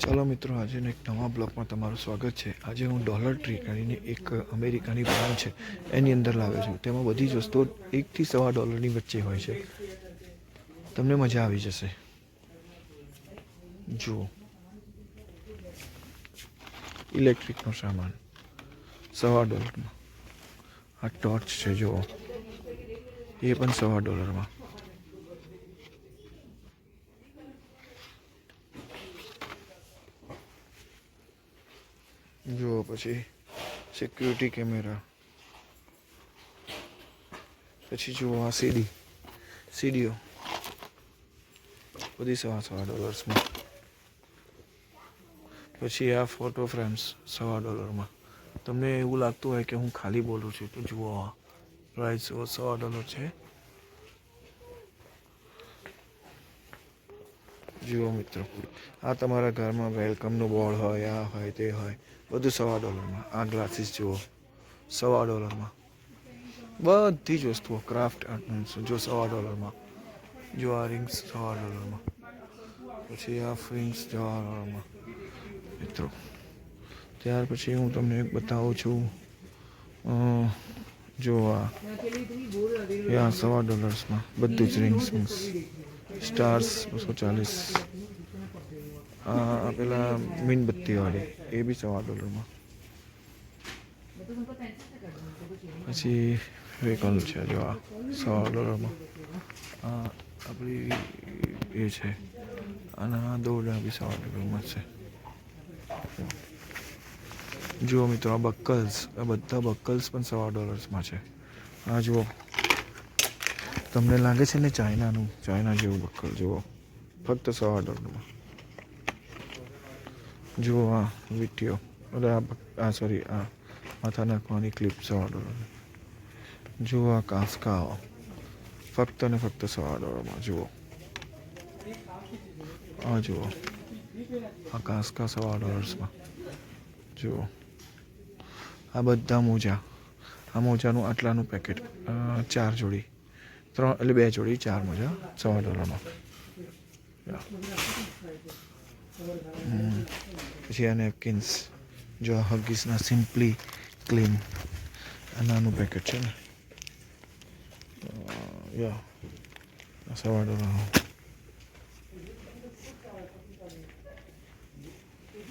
ચાલો મિત્રો, આજેના એક નવા બ્લોગમાં તમારું સ્વાગત છે. આજે હું ડોલર ટ્રી કરીને એક અમેરિકાની બ્રાન્ડ છે, એની અંદર લાવ્યો છું. તેમાં બધી જ વસ્તુઓ એકથી સવા ડોલરની વચ્ચે હોય છે. તમને મજા આવી જશે. જુઓ. ઇલેક્ટ્રિકનો સામાન. સવા ડોલરમાં. આ ટોર્ચ છે, જુઓ. એ પણ સવા ડોલરમાં. જુઓ પછી સિક્યુરિટી કેમેરા પછી જુઓ આ સીડી સીડીઓ બધી સવા સવા ડોલર્સમાં. પછી આ ફોટો ફ્રેમ્સ સવા ડોલરમાં. તમને એવું લાગતું હોય કે હું ખાલી બોલું છું, તો જુઓ આ પ્રાઇસ સવા ડોલર છે. જુઓ મિત્રો, આ તમારા ઘરમાં વેલકમનું બોર્ડ હોય, આ હોય, તે હોય. બધું સવા ડોલરમાં, આ ગ્લાસીસ જુઓ, સવા ડોલરમાં. બધી જ વસ્તુઓ ક્રાફ્ટ જો સવા ડોલરમાં, જો આ રિંગ્સ સવા ડોલરમાં, પછી આ ફ્રિંગ્સ સવા ડોલરમાં. મિત્રો, ત્યાર પછી હું તમને એક બતાવું છું જો આ સવા ડોલર્સમાં, બધું જ રિંગ્સ સ્ટાર્સ બસો ચાલીસ પેલા મીણબત્તીવાળી એ બી સવા ડોલરમાં. પછી વેકલ છે જો આ સવા ડોલરમાં. આપણી એ છે. અને આ દોરડા બી સવા ડોલરમાં છે. જુઓ મિત્રો, આ બક્કલ્સ, આ બધા બક્કલ્સ પણ સવા ડોલર્સમાં છે. આ જુઓ. તમને લાગે છે ને ચાઇનાનું, ચાઇના જેવું બક્કલ, જુઓ. ફક્ત સવા ડોલરમાં. જુઓ આ વીટીઓ એટલે આ આ સોરી આ માથા નાખવાની ક્લિપ સવા ડોલર જુઓ આ કાંસકાઓ. ફક્ત ને ફક્ત સવા ડોલરમાં જુઓ. આ જુઓ. આ કાંસકા સવા ડોલર્સમાં જુઓ. આ બધા મોજા. આ મોજાનું આટલાનું પેકેટ ચાર જોડી. ત્રણ એટલે બે જોડી, ચાર મોજા સવા ડોલરમાં. પછી આ નેપકિન્સ જો આ હગીસના સિમ્પલી ક્લીન આ નાનું પેકેટ છે ને. યા સવા ડોલરનું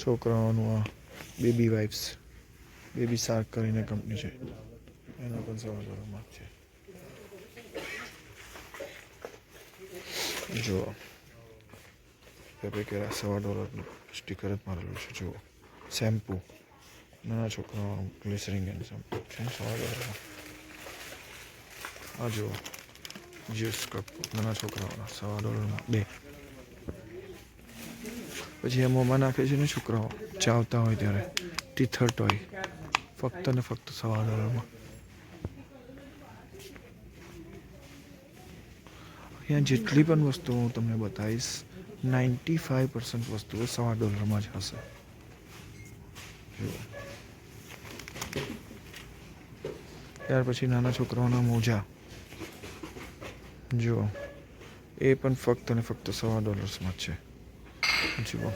છોકરાઓનું આ બેબી વાઇપ્સ બેબી શાર્ક કરીને કંપની છે. એના પણ સવા માર્ક છે. જુઓ પેપેકેરા સવા ડોલરનું સ્ટીકર જ મારેલું છે જુઓ શેમ્પૂ નાના છોકરાઓ ગ્લિસરિંગ એન્ડ શેમ્પૂ છે સવા ડોલરનું આ જુઓ જ્યુસ કપ નાના છોકરાઓના સવા ડોલરમાં બે પછી એ મોંમાં નાખે છે ને છોકરાઓ ચાવતા હોય ત્યારે ટીથર ટોય ફક્ત ને ફક્ત સવા ડોલરમાં અહીંયા જેટલી પણ વસ્તુઓ હું તમને બતાવીશ નાઇન્ટી ફાઈવ પર્સન્ટ વસ્તુઓ સવા ડોલરમાં જ હશે. જુઓ. ત્યાર પછી નાના છોકરાઓના મોજા. જુઓ. એ પણ ફક્ત અને ફક્ત સવા ડોલર્સમાં જ છે. જુઓ.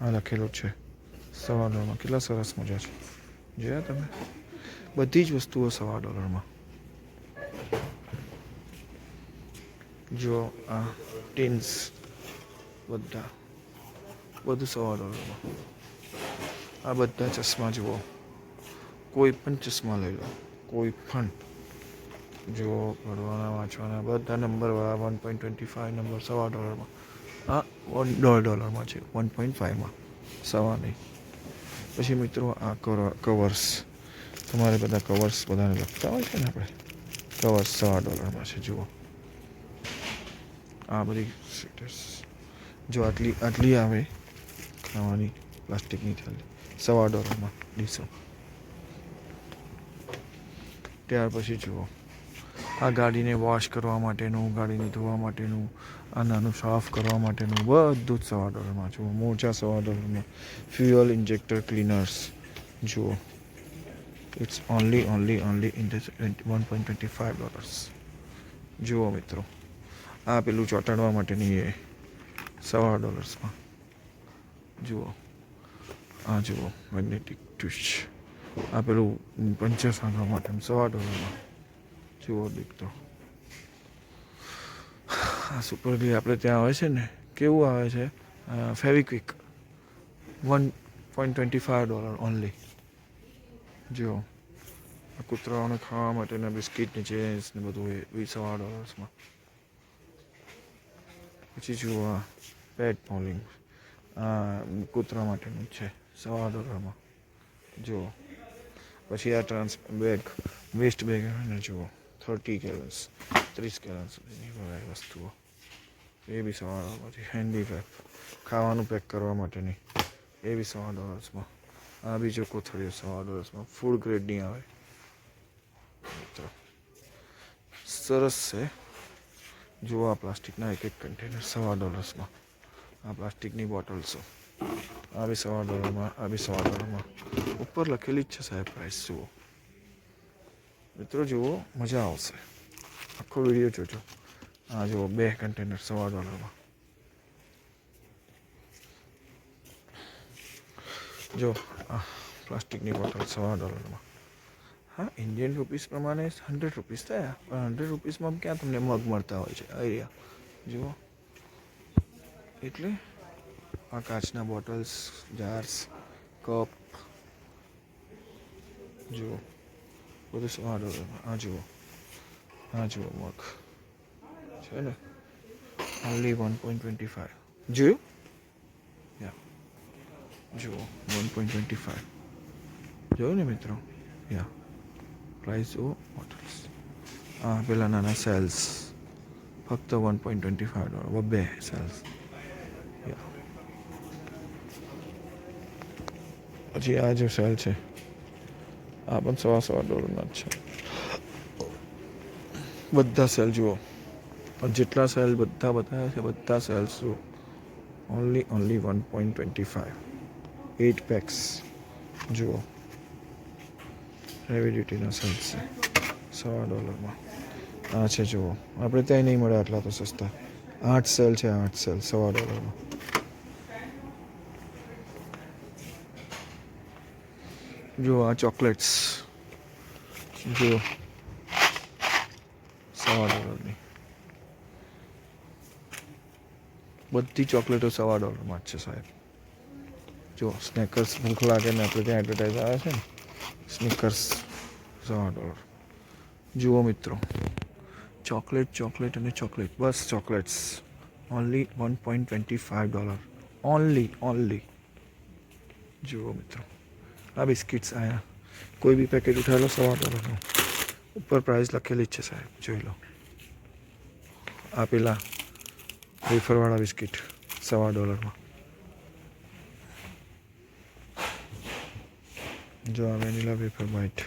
આ લખેલું છે. સવા ડોલરમાં. કેટલા સરસ મોજા છે. જોયા તમે? બધી જ વસ્તુઓ સવા ડોલરમાં. જો આ ટીન્સ. બધા, બધું સવા ડોલરમાં આ બધા ચશ્મા જુઓ. કોઈ પણ ચશ્મા લઈ લો. કોઈ પણ. જુઓ, ભણવાના, વાંચવાના, બધા નંબરવાળા one point twenty five number સવા ડોલરમાં. આ વન દોઢ ડોલરમાં છે. વન પોઈન્ટ ફાઇવમાં સવા નહીં. પછી મિત્રો, આ કવર- કવર્સ તમારે બધા કવર્સ બધાને લખતા હોય છે ને આપણે? કવર્સ સવા ડોલરમાં છે, જુઓ. આ બધી સ્વેટર્સ જો આટલી આટલી આવે ખાવાની પ્લાસ્ટિકની થાળી. સવા ડોલરમાં ડીસો. ત્યાર પછી જુઓ. આ ગાડીને વોશ કરવા માટેનું, ગાડીને ધોવા માટેનું, આ નાનું સાફ કરવા માટેનું બધું જ સવા ડોલરમાં જુઓ. મોજા સવા ડોલરમાં ફ્યુઅલ ઇન્જેક્ટર ક્લીનર્સ જુઓ. It's only only only in one point twenty five dollars જુઓ મિત્રો. આ પેલું ચોંટાડવા માટેની એ સવા ડોલર્સમાં. જુઓ. આ જુઓ મેગ્નેટિક ટ્વિસ્ટ આ પેલું પંચર સાંધવા માટે સવા ડોલરમાં. જુઓ દીકતો આ સુપર ગ્લી આપણે ત્યાં આવે છે ને, કેવું આવે છે? Fevikwik one point twenty five dollar only જુઓ. કૂતરાઓને ખાવા માટેના બિસ્કિટની ચેન્સ ને બધું એ સવા ડોલર્સમાં. પછી જુઓ આ. પેટ પોલિંગ કૂતરા માટેનું છે, સવા ડોલરમાં જુઓ. પછી આ ટ્રાન્સ બેગ વેસ્ટ બેગ એને જુઓ. થર્ટી કેલન્સ ત્રીસ કેલન્સ સુધીની બધા વસ્તુઓ. એ બી સવા પછી હેન્ડી ખાવાનું પેક કરવા માટેની. એ બી સવા ડોલર્સમાં આ બીજો કોથળીઓ સવા ડોલર્સમાં ફૂડ ગ્રેડની આવે. મિત્રો, સરસ છે. જુઓ પ્લાસ્ટિકના એક એક કન્ટેનર સવા ડોલર્સમાં આ પ્લાસ્ટિકની બોટલ્સો આ બી સવા ડોલરમાં આ બી સવા ડોલરમાં ઉપર લખેલી જ છે સાહેબ પ્રાઇસ જુઓ. મિત્રો, જુઓ, મજા આવશે. આખો વીડિયો જોજો. આ જુઓ, બે કન્ટેનર સવા ડોલરમાં જો આ પ્લાસ્ટિકની બોટલ સવા ડોલરમાં હા ઇન્ડિયન રૂપીસ પ્રમાણે હંડ્રેડ રૂપીસ થયા. પણ હંડ્રેડ રૂપીસમાં ક્યાં તમને મગ મળતા હોય છે? અહીંયા જુઓ. એટલે આ કાચના બોટલ્સ, જાર્સ, કપ, જુઓ. બધું ડોલરમાં આ જુઓ. આ જુઓ, મગ. છે ને? Only one point twenty five જોયું? યા જુઓ વન પોઈન્ટ ટ્વેન્ટી ફાઈવ જોયું ને મિત્રો? યા પ્રાઇસ ઓ બોટલ્સ આ પેલા નાના સેલ્સ ફક્ત one point twenty five dollar બે સેલ્સ પછી આ જે સેલ છે, આ પણ સવા સવા ડોલરના જ છે. બધા સેલ જુઓ. જેટલા સેલ બધા બતાવ્યા છે, બધા સેલ્સ જુઓ. Only only one point twenty five at packs જુઓ. હેવી ડ્યુટીના સેલ્સ છે. સવા ડોલરમાં. આ છે જુઓ. આપણે ત્યાં નહીં મળે આટલા તો સસ્તા. આઠ સેલ છે, આઠ સેલ, સવા ડોલરમાં. જો આ ચોકલેટ્સ જો સવા ડોલરની બધી ચોકલેટો સવા ડોલરમાં જ છે સાહેબ જો સ્નેકર્સ ભૂખ લાગે ને આપણે ત્યાં એડવર્ટાઇઝ આવે છે ને સ્નીકર્સ સવા ડોલર જુઓ મિત્રો ચોકલેટ ચોકલેટ અને ચોકલેટ બસ chocolates only one point twenty five dollar only only જુઓ મિત્રો આ બિસ્કિટ્સ આયા કોઈ બી પેકેટ ઉઠાવી લો સવા ડોલરનું ઉપર પ્રાઇસ લખેલી જ છે સાહેબ જોઈ લો આ પેલા વેફરવાળા બિસ્કિટ સવા ડોલરમાં જો આ વેનીલા વેફર વ્હાઈટ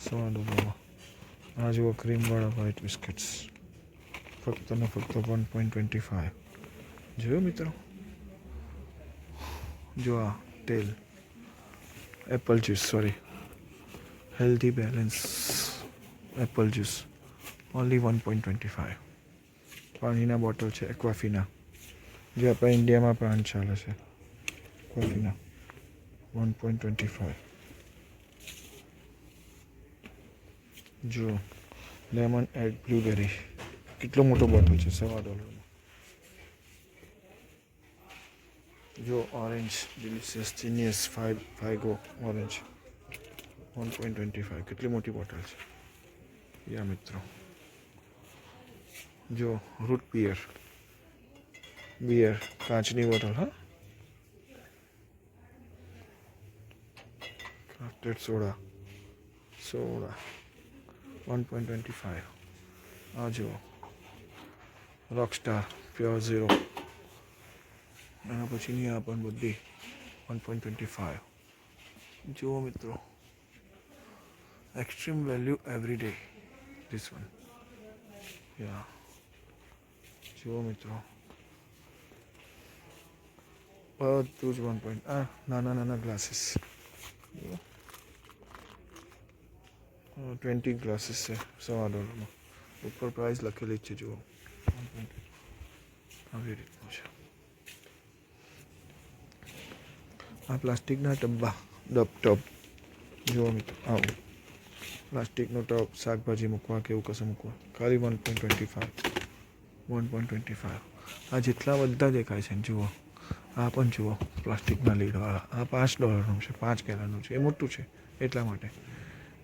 સવા ડોલરમાં આ જુઓ ક્રીમવાળા વ્હાઈટ બિસ્કિટ્સ ફક્ત ને ફક્ત વન પોઈન્ટ ટ્વેન્ટી ફાઈવ જોયું મિત્રો જો આ તેલ apple juice sorry healthy balance apple juice only one point twenty five પાણીના બોટલ છે એક્વાફીના જે આપણા ઇન્ડિયામાં બ્રાન્ડ ચાલે છે. Aquafina one point twenty five જો લેમન એડ બ્લુબેરી કેટલો મોટો બોટલ છે, સવા ડોલરમાં જો orange delicious genius five Faygo orange one point twenty five કેટલી મોટી બોટલ છે યા મિત્રો જો રૂટ બિયર બિયર કાચની બોટલ હા crafted soda soda one point twenty five આ જુઓ રોકસ્ટાર પ્યોર ઝીરો એના પછીની આ પણ બધી વન પોઈન્ટ ટ્વેન્ટી ફાઈવ જુઓ મિત્રો extreme value every day this one યા જુઓ મિત્રો, બધું જ વન પોઈન્ટ આ નાના નાના ગ્લાસીસ ટ્વેન્ટી ગ્લાસીસ છે, સવા ડોલરમાં ઉપર પ્રાઇસ લખેલી જ છે, જુઓ. આવી રીતનું છે આ પ્લાસ્ટિકના ડબ્બા ડબ ટબ જુઓ મિત્રો, આવું. પ્લાસ્ટિકનો ટબ, શાકભાજી મૂકવા કે એવું કશું મૂકવા? ખાલી one point twenty five one point twenty five આ જેટલા બધા દેખાય છે જુઓ. આ પણ જુઓ, પ્લાસ્ટિકના લીડવાળા. આ પાંચ ડોલરનું છે, પાંચ ગેલનનું છે. એ મોટું છે, એટલા માટે.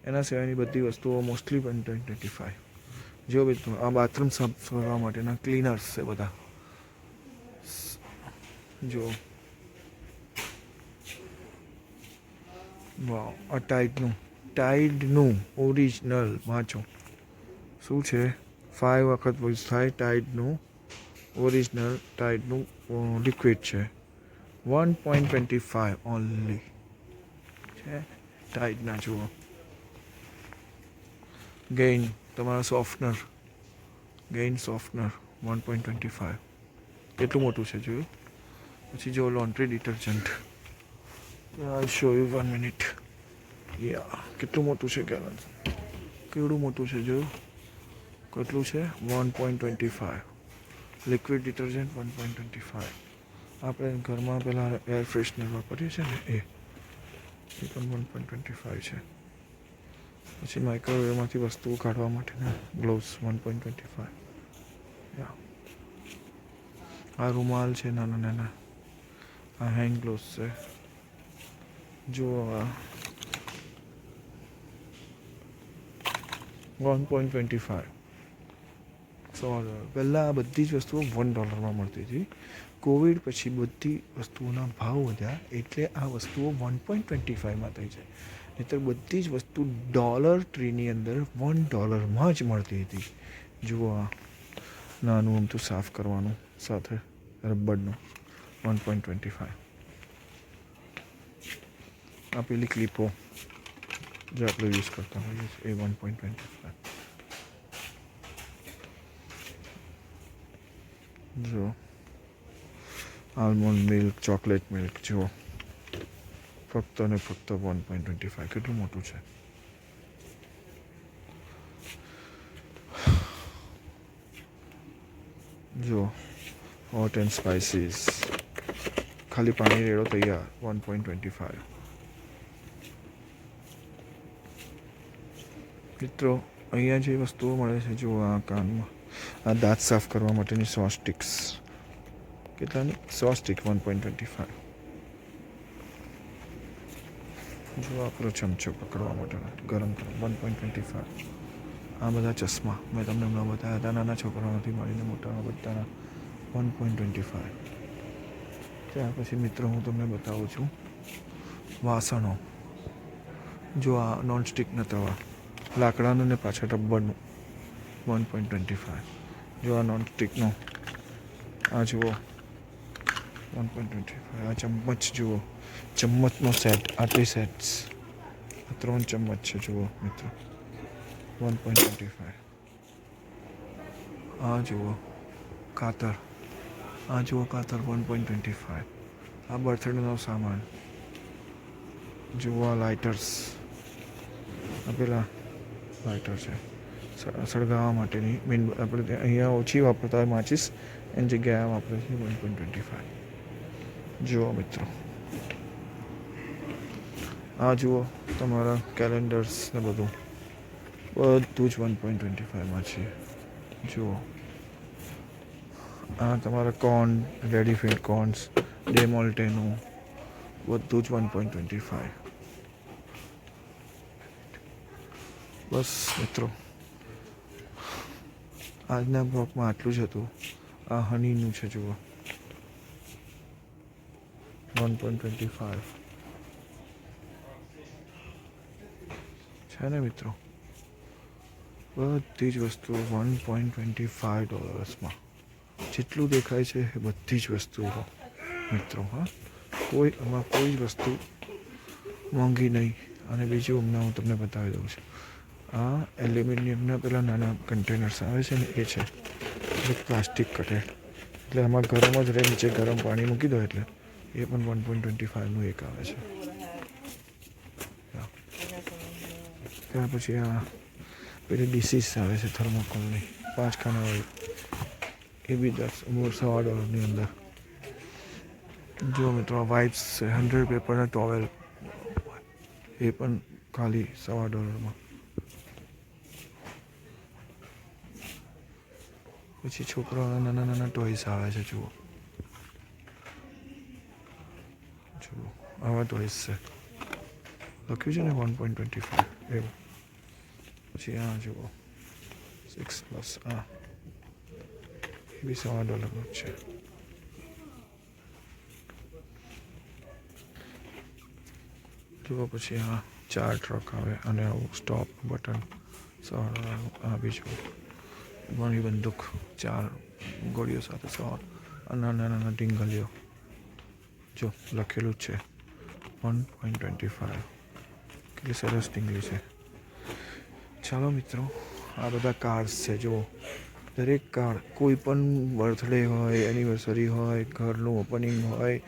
એના સિવાયની બધી વસ્તુઓ મોસ્ટલી વન ટ્વેન્ટી ફાઇવ જો મિત્રો, આ બાથરૂમ સાફ કરવા માટેના ક્લીનર્સ છે બધા. જો વાવ આ ટાઈડનું ટાઈડનું ઓરિજિનલ વાંચો. શું છે? ફાઈવ વખત યુઝ થાય ટાઈડનું ઓરિજિનલ ટાઈડનું લિક્વિડ છે. One point twenty five only છે? ટાઈડના જુઓ. ગેઇન તમારા softener Gain softener one point twenty five કેટલું મોટું છે જોયું? પછી જો laundry detergent I show you one minute યા કેટલું મોટું છે ગેલન કેવડું મોટું છે જોયું કેટલું છે? One point twenty five liquid detergent one point twenty five આપણે ઘરમાં પહેલાં એર ફ્રેશનર વાપરીએ છીએ ને, એ. એ પણ વન પોઈન્ટ ટ્વેન્ટી ફાઈવ છે. પછી માઇક્રોવેવમાંથી વસ્તુઓ કાઢવા માટેના gloves one point twenty five યા આ રૂમાલ છે નાના નાના આ હેન્ડ ગ્લોવ્સ છે. જુઓ આ one point twenty five so, પહેલાં આ બધી જ વસ્તુઓ વન ડોલરમાં મળતી હતી. કોવિડ પછી બધી વસ્તુઓના ભાવ વધ્યા એટલે આ વસ્તુઓ વન પોઈન્ટ ટ્વેન્ટી ફાઈવમાં થઈ છે નહીંતર બધી જ વસ્તુ ડોલર ટ્રીની અંદર વન ડોલરમાં જ મળતી હતી. જુઓ આ નાનું તો સાફ કરવાનું, સાથે રબરનું વન પોઈન્ટ ટ્વેન્ટી ફાઈવ આ પેલી ક્લિપો જે આપણે યુઝ કરતા હોઈએ છીએ, એ વન પોઈન્ટ ટ્વેન્ટી જો આલમોન્ડ મિલ્ક ચોકલેટ મિલ્ક જુઓ. ફક્ત અને ફક્ત વન પોઈન્ટ ટ્વેન્ટી ફાઈવ કેટલું મોટું છે? જો હોટ એન્ડ સ્પાઇસીસ ખાલી પાણી રેડો તૈયાર. વન પોઈન્ટ ટ્વેન્ટી ફાઈવ મિત્રો અહીંયા જે વસ્તુઓ મળે છે, જુઓ આ કાનમાં. આ દાંત સાફ કરવા માટેની સ્વાસ્ટિક્સ કેટલાની? સ્વાસ્ટિક વન પોઈન્ટ ટ્વેન્ટી ફાઈવ જો આપણો ચમચો પકડવા માટેનો, ગરમ કરો વન પોઈન્ટ ટ્વેન્ટી ફાઈવ આ બધા ચશ્મા, મેં તમને હમણાં બતાવ્યા હતા, નાના છોકરાઓથી મળીને મોટાના બધાના વન પોઈન્ટ ટ્વેન્ટી ફાઈવ ત્યાર પછી મિત્રો, હું તમને બતાવું છું વાસણો. જો આ નોનસ્ટિકના તવા. લાકડાનું ને પાછળ રબરનું. વન પોઈન્ટ ટ્વેન્ટી ફાઈવ જો આ નોનસ્ટિકનો આ જુઓ. વન પોઈન્ટ ટ્વેન્ટી ફાઈવ આ ચમચ જુઓ. ચમ્મચનો સેટ આટલી સેટ્સ આ ત્રણ ચમચ છે, જુઓ, મિત્રો. વન પોઈન્ટ ટ્વેન્ટી ફાઈવ આ જુઓ. કાતર. આ જુઓ કાતર વન પોઈન્ટ ટ્વેન્ટી ફાઈવ આ બર્થડેનો સામાન. જુઓ લાઇટર્સ પેલા લાઇટર છે. સળગાવવા માટેની મેન આપણે અહીંયા ઓછી વાપરતા હોય માચીસ, એની જગ્યાએ વાપરે છે વન પોઈન્ટ ટ્વેન્ટી ફાઈવ જુઓ મિત્રો. આ જુઓ તમારા કેલેન્ડર્સ ને બધું. બધું જ વન પોઈન્ટ ટ્વેન્ટી ફાઈવમાં છે. જુઓ. આ તમારા કોર્ન રેડી ફીડ કોર્ન્સ ડેમોલ્ટેનું બધું જ વન પોઈન્ટ ટ્વેન્ટી ફાઈવ બસ મિત્રો. આજના બ્લોગમાં આટલું જ હતું. આ હનીનું છે જુઓ. વન પોઈન્ટ ટ્વેન્ટી ફાઈવ છે ને મિત્રો? બધી જ વસ્તુઓ વન પોઈન્ટ ટ્વેન્ટી ફાઈવ ડોલર્સમાં જેટલું દેખાય છે એ બધી જ વસ્તુઓ, મિત્રો, હા. કોઈ આમાં કોઈ જ વસ્તુ મોંઘી નહીં. અને બીજું હમણાં હું તમને બતાવી દઉં છું. આ એલ્યુમિનિયમના પેલા નાના કન્ટેનર્સ આવે છે ને, એ છે. પ્લાસ્ટિક કટે એટલે આમાં ગરમ જ રહે, નીચે ગરમ પાણી મૂકી દો એટલે. એ પણ વન પોઈન્ટ ટ્વેન્ટી ફાઈવનું એક આવે છે. ત્યાર પછી આ પેલી ડિસીઝ આવે છે થર્મોકોલની પાંચ ખાનાવાળી એ બી દસ મૂળ સવા ડોલરની અંદર. જો મિત્રો વાઇપ્સ હંડ્રેડ પેપરના ટોવેલ એ પણ ખાલી સવા ડોલરમાં. પછી છોકરાઓના નાના નાના ટોયસ આવે છે, જુઓ. જુઓ, આવા ટોયસ છે. લખ્યું છે ને વન પોઈન્ટ ટ્વેન્ટી ફાઈવ એવું. પછી આ જુઓ સિક્સ પ્લસ આ. એ બી સવા ડોલરનું છે. જુઓ પછી આ ચાર ટ્રક આવે અને આવું સ્ટોપ બટન સવા ડોલરનું આ બી જુઓ. ઘણી બંદૂક ચાર ગોળીઓ સાથે સવાર, નાના નાના ટીંગલીઓ જો, લખેલું જ છે. વન પોઈન્ટ ટ્વેન્ટી ફાઇવ કેટલી સરસ ટીંગલી છે. ચાલો મિત્રો, આ બધા કાર્ડ્સ છે, જુઓ. દરેક કાર્ડ કોઈ પણ બર્થડે હોય એનિવર્સરી હોય, ઘરનું ઓપનિંગ હોય,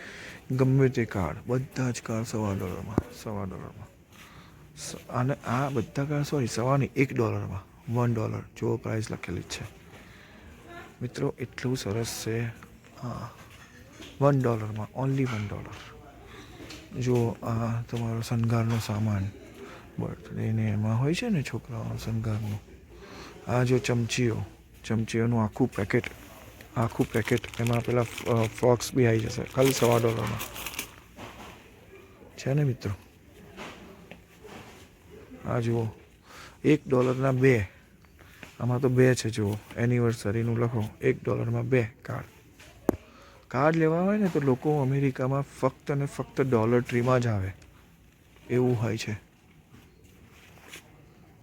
ગમે તે કાર્ડ બધા જ કાર્ડ સવા ડોલરમાં સવા ડોલરમાં અને આ બધા કાર્ડ સોરી સવાની એક ડોલરમાં વન ડોલર જો પ્રાઇસ લખેલી છે. મિત્રો, એટલું સરસ છે. હા વન ડોલરમાં ઓનલી વન ડોલર જો આ તમારો શણગારનો સામાન. બર્થડેને એમાં હોય છે ને છોકરાઓનો શણગારનું. આ જો ચમચીઓ, ચમચીઓનું આખું પેકેટ આખું પેકેટ એમાં પેલા ફ્રોક્સ બી આવી જશે. ખાલી સવા ડોલરમાં છે ને મિત્રો? આ જુઓ, એક ડોલરના બે. આમાં તો બે છે, જુઓ. એનિવર્સરીનું લખો. એક ડોલરમાં બે કાર્ડ કાર્ડ લેવા હોય ને તો લોકો અમેરિકામાં ફક્ત અને ફક્ત ડોલર ટ્રીમાં જ આવે. એવું હોય છે.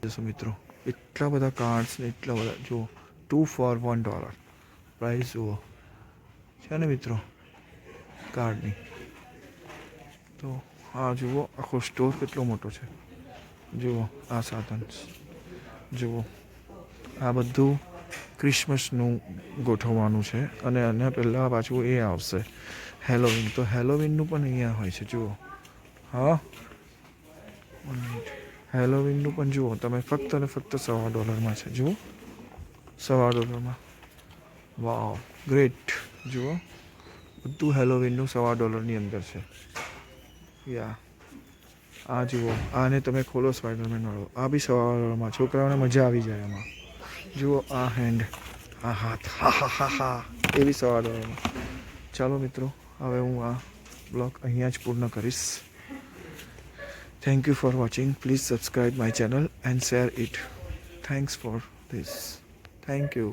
જશો મિત્રો, એટલા બધા કાર્ડ્સ ને એટલા બધા, જુઓ two for one dollar price જુઓ. છે ને મિત્રો કાર્ડની તો આ જુઓ, આખો સ્ટોર કેટલો મોટો છે. જુઓ, આ સાધન. જુઓ. આ બધું ક્રિસમસનું ગોઠવવાનું છે. અને એના પહેલાં પાછું એ આવશે. હેલોવીન તો હેલોવીનનું પણ અહીંયા હોય છે. જુઓ. હા? હેલોવીનનું પણ જુઓ. તમે ફક્ત અને ફક્ત સવા ડોલરમાં છે. જુઓ. સવા ડોલરમાં. વાવ. ગ્રેટ જુઓ. બધું હેલોવીનનું સવા ડોલરની અંદર છે. યા. આ જુઓ. આને તમે ખોલો સ્પાઈડરમેન વાળો. આ બી સવા ડોલરમાં. છોકરાઓને મજા આવી જાય એમાં જુઓ આ હેન્ડ આ હાથ હા હા હા હા એ બી સવા ડોલરમાં ચાલો મિત્રો, હવે હું આ બ્લોગ અહીંયા જ પૂર્ણ કરીશ. Thank you for watching please subscribe my channel and share it thanks for this thank you